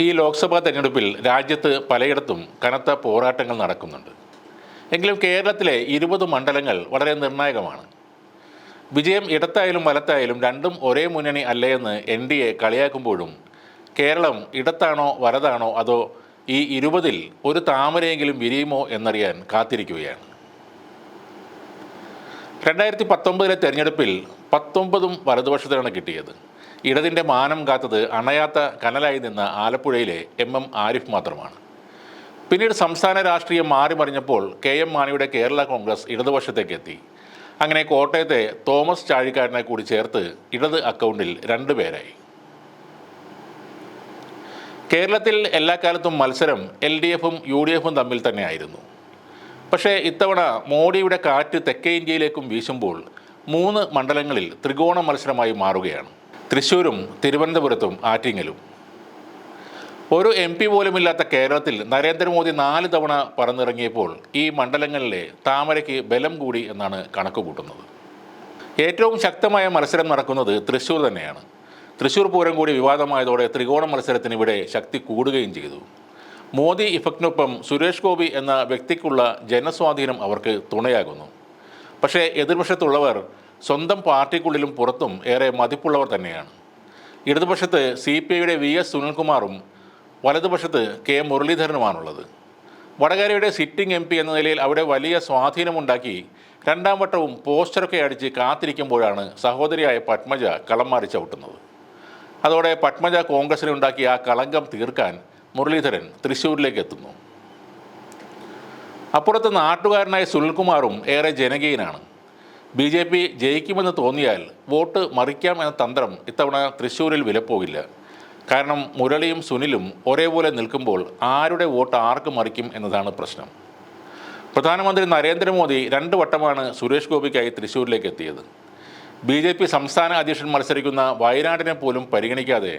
ഈ ലോക്സഭാ തെരഞ്ഞെടുപ്പിൽ രാജ്യത്ത് പലയിടത്തും കനത്ത പോരാട്ടങ്ങൾ നടക്കുന്നുണ്ട്. എങ്കിലും കേരളത്തിലെ ഇരുപത് മണ്ഡലങ്ങൾ വളരെ നിർണായകമാണ്. വിജയം ഇടത്തായാലും വലത്തായാലും രണ്ടും ഒരേ മുന്നണി അല്ലയെന്ന് എൻ ഡി എ കളിയാക്കുമ്പോഴും കേരളം ഇടത്താണോ വലതാണോ അതോ ഈ ഇരുപതിൽ ഒരു താമരയെങ്കിലും വിരിയുമോ എന്നറിയാൻ കാത്തിരിക്കുകയാണ്. രണ്ടായിരത്തി പത്തൊമ്പതിലെ തെരഞ്ഞെടുപ്പിൽ പത്തൊമ്പതും വലതുപക്ഷത്തിനാണ് കിട്ടിയത്. ഇടതിന്റെ മാനം കാത്തത് അണയാത്ത കനലായി നിന്ന ആലപ്പുഴയിലെ എം എം ആരിഫ് മാത്രമാണ്. പിന്നീട് സംസ്ഥാന രാഷ്ട്രീയം മാറിമറിഞ്ഞപ്പോൾ കെ എം മാണിയുടെ കേരള കോൺഗ്രസ് ഇടതുപക്ഷത്തേക്ക് എത്തി. അങ്ങനെ കോട്ടയത്തെ തോമസ് ചാഴിക്കാരനെ കൂടി ചേർത്ത് ഇടത് അക്കൗണ്ടിൽ രണ്ടു പേരായി. കേരളത്തിൽ എല്ലാ കാലത്തും മത്സരം എൽ ഡി എഫും യു ഡി എഫും തമ്മിൽ തന്നെയായിരുന്നു. പക്ഷേ ഇത്തവണ മോഡിയുടെ കാറ്റ് തെക്കേ ഇന്ത്യയിലേക്കും വീശുമ്പോൾ മൂന്ന് മണ്ഡലങ്ങളിൽ ത്രികോണ മത്സരമായി മാറുകയാണ്. തൃശ്ശൂരും തിരുവനന്തപുരത്തും ആറ്റിങ്ങലും. ഒരു എം പി പോലുമില്ലാത്ത കേരളത്തിൽ നരേന്ദ്രമോദി നാല് തവണ പറന്നിറങ്ങിയപ്പോൾ ഈ മണ്ഡലങ്ങളിലെ താമരയ്ക്ക് ബലം കൂടി എന്നാണ് കണക്ക് കൂട്ടുന്നത് ഏറ്റവും ശക്തമായ മത്സരം നടക്കുന്നത് തൃശ്ശൂർ തന്നെയാണ്. തൃശ്ശൂർ പൂരം കൂടി വിവാദമായതോടെ ത്രികോണ മത്സരത്തിന് ഇവിടെ ശക്തി കൂടുകയും ചെയ്തു. മോദി ഇഫക്റ്റിനൊപ്പം സുരേഷ് ഗോപി എന്ന വ്യക്തിക്കുള്ള ജനസ്വാധീനം അവർക്ക് തുണയാകുന്നു. പക്ഷേ എതിർപക്ഷത്തുള്ളവർ സ്വന്തം പാർട്ടിക്കുള്ളിലും പുറത്തും ഏറെ മതിപ്പുള്ളവർ തന്നെയാണ്. ഇടതുപക്ഷത്ത് സി പി ഐയുടെ വി എസ് സുനിൽകുമാറും വലതുപക്ഷത്ത് കെ മുരളീധരനുമാണുള്ളത്. വടകരയുടെ സിറ്റിംഗ് എം പി എന്ന നിലയിൽ അവിടെ വലിയ സ്വാധീനമുണ്ടാക്കി രണ്ടാം വട്ടവും പോസ്റ്ററൊക്കെ അടിച്ച് കാത്തിരിക്കുമ്പോഴാണ് സഹോദരിയായ പത്മജ കളം മാറി ചവിട്ടുന്നത്. അതോടെ പത്മജ കോൺഗ്രസിനുണ്ടാക്കിയ ആ കളങ്കം തീർക്കാൻ മുരളീധരൻ തൃശ്ശൂരിലേക്ക് എത്തുന്നു. അപ്പുറത്ത് നാട്ടുകാരനായ സുനിൽകുമാറും ഏറെ ജനകീയനാണ്. ബി ജെ പി ജയിക്കുമെന്ന് തോന്നിയാൽ വോട്ട് മറിക്കാം എന്ന തന്ത്രം ഇത്തവണ തൃശ്ശൂരിൽ വിലപ്പോകില്ല കാരണം മുരളിയും സുനിലും ഒരേപോലെ നിൽക്കുമ്പോൾ ആരുടെ വോട്ട് ആർക്ക് മറിക്കും എന്നതാണ് പ്രശ്നം. പ്രധാനമന്ത്രി നരേന്ദ്രമോദി രണ്ട് വട്ടമാണ് സുരേഷ് ഗോപിക്കായി തൃശ്ശൂരിലേക്ക് എത്തിയത്. ബി ജെ പി സംസ്ഥാന അധ്യക്ഷൻ മത്സരിക്കുന്ന വയനാടിനെ പോലും പരിഗണിക്കാതെ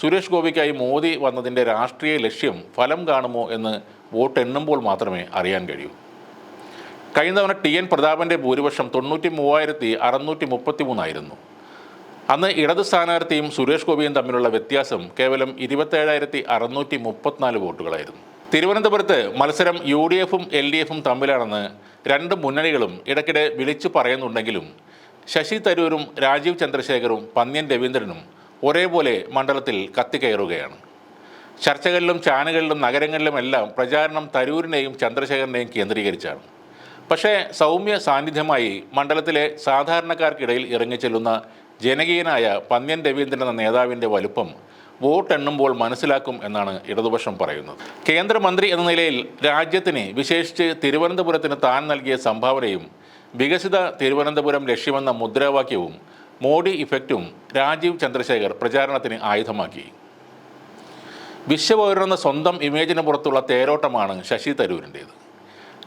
സുരേഷ് ഗോപിക്കായി മോദി വന്നതിന്റെ രാഷ്ട്രീയ ലക്ഷ്യം ഫലം കാണുമോ എന്ന് വോട്ട് എണ്ണുമ്പോൾ മാത്രമേ അറിയാൻ കഴിയൂ. കഴിഞ്ഞ തവണ ടി എൻ പ്രതാപന്റെ ഭൂരിപക്ഷം തൊണ്ണൂറ്റി മൂവായിരത്തി അറുന്നൂറ്റി മുപ്പത്തി മൂന്നായിരുന്നു അന്ന് ഇടത് സ്ഥാനാർത്ഥിയും സുരേഷ് ഗോപിയും തമ്മിലുള്ള വ്യത്യാസം കേവലം ഇരുപത്തേഴായിരത്തി അറുന്നൂറ്റി മുപ്പത്തിനാല് വോട്ടുകളായിരുന്നു. തിരുവനന്തപുരത്ത് മത്സരം യു ഡി എഫും എൽ ഡി എഫും തമ്മിലാണെന്ന് രണ്ട് മുന്നണികളും ഇടയ്ക്കിടെ വിളിച്ചു പറയുന്നുണ്ടെങ്കിലും ശശി തരൂരും രാജീവ് ചന്ദ്രശേഖറും പന്ന്യൻ രവീന്ദ്രനും ഒരേപോലെ മണ്ഡലത്തിൽ കത്തിക്കയറുകയാണ്. ചർച്ചകളിലും ചാനലുകളിലും നഗരങ്ങളിലും എല്ലാം പ്രചാരണം തരൂരിനെയും ചന്ദ്രശേഖരനെയും കേന്ദ്രീകരിച്ചാണ്. പക്ഷേ സൗമ്യ സാന്നിധ്യമായി മണ്ഡലത്തിലെ സാധാരണക്കാർക്കിടയിൽ ഇറങ്ങിച്ചെല്ലുന്ന ജനകീയനായ പന്ന്യൻ രവീന്ദ്രൻ എന്ന നേതാവിന്റെ വലുപ്പം വോട്ടെണ്ണുമ്പോൾ മനസ്സിലാക്കും എന്നാണ് ഇടതുപക്ഷം പറയുന്നത്. കേന്ദ്രമന്ത്രി എന്ന നിലയിൽ രാജ്യത്തിന് വിശേഷിച്ച് തിരുവനന്തപുരത്തിന് താൻ നൽകിയ സംഭാവനയും വികസിത തിരുവനന്തപുരം ലക്ഷ്യമെന്ന മുദ്രാവാക്യവും മോഡി ഇഫക്റ്റും രാജീവ് ചന്ദ്രശേഖർ പ്രചാരണത്തിന് ആയുധമാക്കി. വിശ്വപൗരനെന്ന സ്വന്തം ഇമേജിന് പുറത്തുള്ള തേരോട്ടമാണ് ശശി തരൂരിന്റേത്.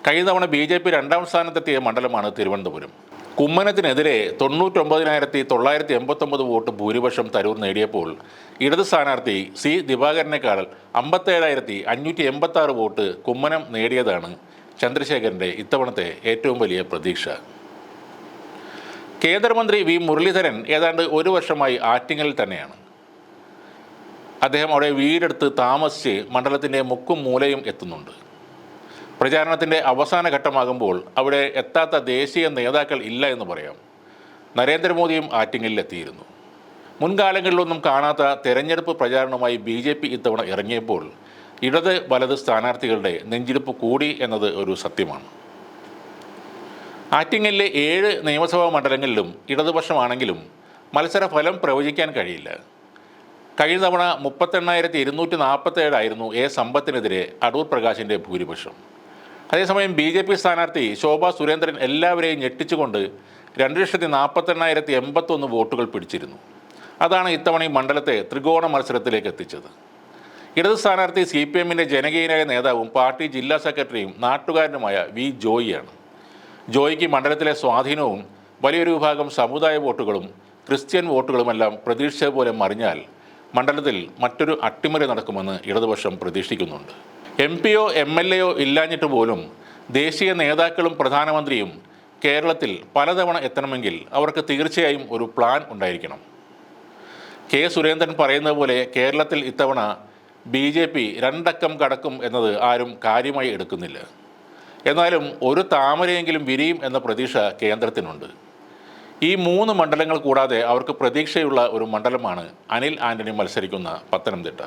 കഴിഞ്ഞ തവണ ബി ജെ പി രണ്ടാം സ്ഥാനത്തെത്തിയ മണ്ഡലമാണ് തിരുവനന്തപുരം. കുമ്മനത്തിനെതിരെ തൊണ്ണൂറ്റൊമ്പതിനായിരത്തി തൊള്ളായിരത്തി എൺപത്തൊമ്പത് വോട്ട് ഭൂരിപക്ഷം തരൂർ നേടിയപ്പോൾ ഇടത് സ്ഥാനാർത്ഥി സി ദിവാകരനേക്കാൾ അമ്പത്തേഴായിരത്തി അഞ്ഞൂറ്റി എൺപത്താറ് വോട്ട് കുമ്മനം നേടിയതാണ് ചന്ദ്രശേഖരന്റെ ഇത്തവണത്തെ ഏറ്റവും വലിയ പ്രതീക്ഷ. കേന്ദ്രമന്ത്രി വി മുരളീധരൻ ഏതാണ്ട് ഒരു വർഷമായി ആറ്റിങ്ങലിൽ തന്നെയാണ്. അദ്ദേഹം അവിടെ വീടെടുത്ത് താമസിച്ച് മണ്ഡലത്തിന്റെ മുക്കും മൂലയും എത്തുന്നുണ്ട്. പ്രചാരണത്തിന്റെ അവസാന ഘട്ടമാകുമ്പോൾ അവിടെ എത്താത്ത ദേശീയ നേതാക്കൾ ഇല്ല എന്ന് പറയാം. നരേന്ദ്രമോദിയും ആറ്റിങ്ങലിലെത്തിയിരുന്നു. മുൻകാലങ്ങളിലൊന്നും കാണാത്ത തെരഞ്ഞെടുപ്പ് പ്രചാരണവുമായി ബി ജെ പി ഇത്തവണ ഇറങ്ങിയപ്പോൾ ഇടത് വലത് സ്ഥാനാർത്ഥികളുടെ നെഞ്ചിരിപ്പ് കൂടി എന്നത് ഒരു സത്യമാണ്. ആറ്റിങ്ങലിലെ ഏഴ് നിയമസഭാ മണ്ഡലങ്ങളിലും ഇടതുപക്ഷമാണെങ്കിലും മത്സരഫലം പ്രവചിക്കാൻ കഴിയില്ല. കഴിഞ്ഞ തവണ മുപ്പത്തെണ്ണായിരത്തി ഇരുന്നൂറ്റി നാൽപ്പത്തേഴായിരുന്നു എ സമ്പത്തിനെതിരെ അടൂർ പ്രകാശിന്റെ ഭൂരിപക്ഷം. അതേസമയം ബി ജെ പി സ്ഥാനാർത്ഥി ശോഭ സുരേന്ദ്രൻ എല്ലാവരെയും ഞെട്ടിച്ചുകൊണ്ട് രണ്ട് ലക്ഷത്തി നാൽപ്പത്തെണ്ണായിരത്തി എൺപത്തൊന്ന് വോട്ടുകൾ പിടിച്ചിരുന്നു. അതാണ് ഇത്തവണ ഈ മണ്ഡലത്തെ ത്രികോണ മത്സരത്തിലേക്ക് എത്തിച്ചത്. ഇടത് സ്ഥാനാർത്ഥി സി പി എമ്മിന്റെ ജനകീയനായ നേതാവും പാർട്ടി ജില്ലാ സെക്രട്ടറിയും നാട്ടുകാരനുമായ വി ജോയിയാണ്. ജോയിക്ക് മണ്ഡലത്തിലെ സ്വാധീനവും വലിയൊരു വിഭാഗം സമുദായ വോട്ടുകളും ക്രിസ്ത്യൻ വോട്ടുകളുമെല്ലാം പ്രതീക്ഷിച്ച പോലെ മറിഞ്ഞാൽ മണ്ഡലത്തിൽ മറ്റൊരു അട്ടിമറി നടക്കുമെന്ന് ഇടതുപക്ഷം പ്രതീക്ഷിക്കുന്നുണ്ട്. എം പിയോ എം എൽ എയോ ഇല്ലാഞ്ഞിട്ട് പോലും ദേശീയ നേതാക്കളും പ്രധാനമന്ത്രിയും കേരളത്തിൽ പലതവണ എത്തണമെങ്കിൽ അവർക്ക് തീർച്ചയായും ഒരു പ്ലാൻ ഉണ്ടായിരിക്കണം. കെ സുരേന്ദ്രൻ പറയുന്നത് പോലെ കേരളത്തിൽ ഇത്തവണ ബി ജെ പി രണ്ടക്കം കടക്കും എന്നത് ആരും കാര്യമായി എടുക്കുന്നില്ല. എന്നാലും ഒരു താമരയെങ്കിലും വിരിയും എന്ന പ്രതീക്ഷ കേന്ദ്രത്തിനുണ്ട്. ഈ മൂന്ന് മണ്ഡലങ്ങൾ കൂടാതെ അവർക്ക് പ്രതീക്ഷയുള്ള ഒരു മണ്ഡലമാണ് അനിൽ ആന്റണി മത്സരിക്കുന്ന പത്തനംതിട്ട.